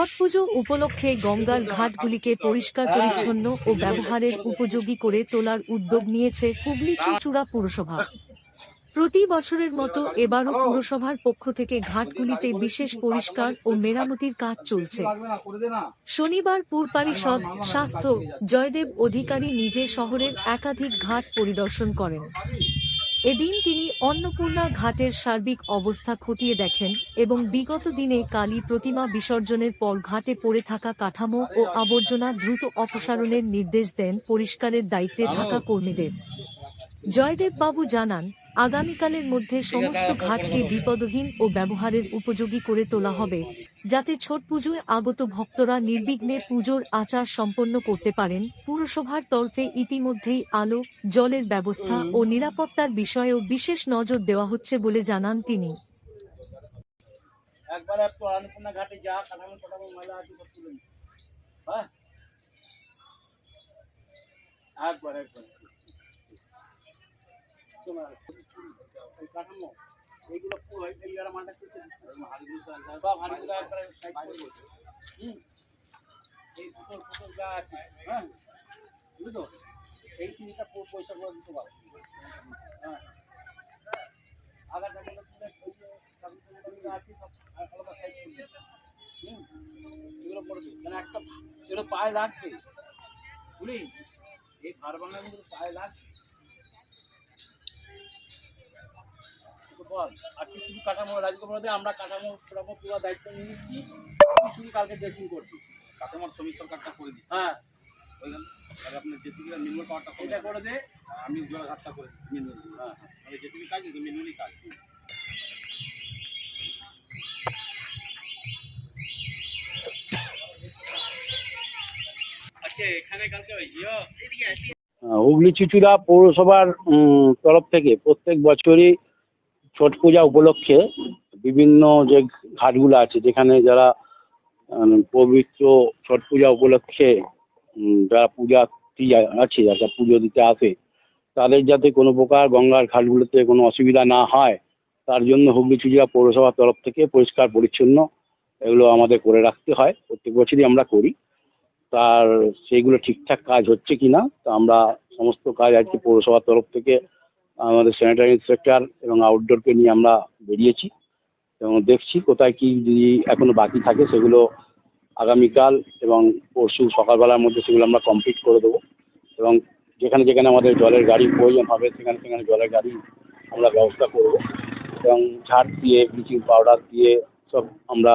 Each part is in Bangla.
ছট পুজো উপলক্ষে গঙ্গার ঘাটগুলিকে পরিষ্কার, পরিচ্ছন্ন ও ব্যবহারের উপযোগী করে তোলার উদ্যোগ নিয়েছে হুগলি চুঁচুড়া পুরসভা। প্রতি বছরের মতো এবারও পুরসভার পক্ষ থেকে ঘাটগুলিতে বিশেষ পরিষ্কার ও মেরামতির কাজ চলছে। শনিবার পুর পরিষদ স্বাস্থ্য, জয়দেব অধিকারী নিজে শহরের একাধিক ঘাট পরিদর্শন করেন। এদিন তিনি অন্নপূর্ণা ঘাটের সার্বিক অবস্থা খতিয়ে দেখেন এবং বিগত দিনে কালী প্রতিমা বিসর্জনের পর ঘাটে পড়ে থাকা কাঠামো ও আবর্জনা দ্রুত অপসারণের নির্দেশ দেন পরিষ্কারের দায়িত্বে থাকা কর্মীদের। জয়দেব বাবু জানান আগামীকালের মধ্যে সমস্ত ঘাটকে বিপদহীন ও ব্যবহারের উপযোগী করে তোলা হবে যাতে ছট পুজোয় আগত ভক্তরা নির্বিঘ্নে পুজোর আচার সম্পন্ন করতে পারেন। পুরসভার তরফে ইতিমধ্যেই আলো জলের ব্যবস্থা ও নিরাপত্তার বিষয়েও বিশেষ নজর দেওয়া হচ্ছে বলে জানান তিনি। একবার ঘাটে যা হ্যাঁ একবার একবার। এইগুলো পুরো এই- যারা মানটা করছে সব করে হুম। এই পুকুর যা হ্যাঁ বুঝলি তো এই তিনটা পয়সা করে দিতে পারো। হ্যাঁ। আধার কার্ডগুলো তুলে হুম। এগুলো করে মানে একটা এগুলো পায়ে লাগবে। বুঝলি? এই ভার বাংলা কিন্তু পায়ে লাগবে। আর শুধু কাঠামো বলে আমরা কাঠামো পুরো দায়িত্ব নিয়ে নিচ্ছি। তুই শুধু কালকে ড্রেসিং করছি। কাঠামোর শ্রমিক সরকারটা করে দিই। হ্যাঁ। গেল জেসিবিটা মিনিমাম পাওয়ারটা এটা করে দে। আমি জোড়া ঘাটটা করে দিই মিনিমাম হ্যাঁ হ্যাঁ। জেসিবি কাজ কিন্তু কাজ। আচ্ছা পৌরসভার উম, তরফ থেকে প্রত্যেক বছরই ছট পূজা উপলক্ষে বিভিন্ন যে ঘাটগুলো আছে, যেখানে যারা পবিত্র ছট পূজা উপলক্ষে যারা পূজা আছে, যারা পুজো দিতে আসে, তাদের যাতে কোনো প্রকার গঙ্গার ঘাটগুলোতে কোনো অসুবিধা না হয়, তার জন্য হুগলি চুচুড়া পৌরসভার তরফ থেকে পরিষ্কার পরিচ্ছন্ন এগুলো আমাদের করে রাখতে হয়, প্রত্যেক বছরই আমরা করি। তার, সেইগুলো ঠিকঠাক কাজ হচ্ছে কিনা, তা আমরা সমস্ত কাজ আজকে পৌরসভার তরফ থেকে আমাদের স্যানিটারি ইন্সপেক্টর এবং আউটডোরকে নিয়ে আমরা বেরিয়েছি এবং দেখছি কোথায় কি যদি এখনও বাকি থাকে সেগুলো আগামীকাল এবং পরশু সকালবেলার মধ্যে সেগুলো আমরা কমপ্লিট করে দেবো এবং যেখানে যেখানে আমাদের জলের গাড়ি প্রয়োজন হবে সেখানে সেখানে জলের গাড়ি আমরা ব্যবস্থা করব এবং ঝাড় দিয়ে ব্লিচিং পাউডার দিয়ে সব আমরা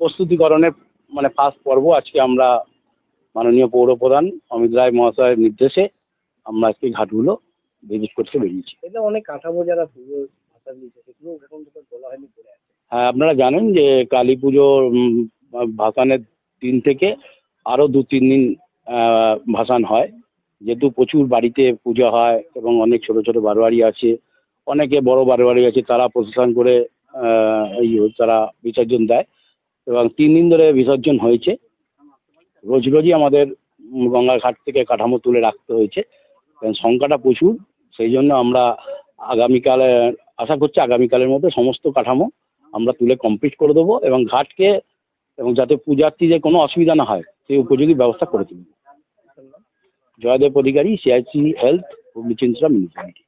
প্রস্তুতিকরণের মানে ফার্স্ট পর্ব আজকে আমরা মাননীয় পৌর প্রধান অমিত রায় মহাশয়ের নির্দেশে আমরা আজকে ঘাটগুলো ভিজিট করতে বেরিয়েছি। এটা অনেক কাঠামো যারা পুজো ভাষা দিয়েছে সেগুলো এখন তো বলা হয়নি পড়ে আছে। হ্যাঁ আপনারা জানেন যে কালী পুজোর ভাসানের দিন থেকে আরও দু তিন দিন ভাসান হয়। যেহেতু প্রচুর বাড়িতে পূজা হয় এবং অনেক ছোট ছোট বারোয়ারি আছে অনেকে বড় বারোয়ারি আছে তারা প্রশাসন করে আহ, এই তারা বিসর্জন দেয় এবং তিন দিন ধরে বিসর্জন হয়েছে। রোজ রোজই আমাদের উম, গঙ্গার ঘাট থেকে কাঠামো তুলে রাখতে হয়েছে। এবং সংখ্যাটা প্রচুর। সেই জন্য আমরা আগামীকালে, আশা করছি আগামীকালের মধ্যে সমস্ত কাঠামো আমরা তুলে কমপ্লিট করে দেবো এবং ঘাটকে এবং যাতে পূজার্থীদের কোনো অসুবিধা না হয়, সেই উপযোগী ব্যবস্থা করে তুলব। জয়দেব অধিকারী সিআইসি হেলথ হুগলি চিন্তা মিউনিসিপালিটি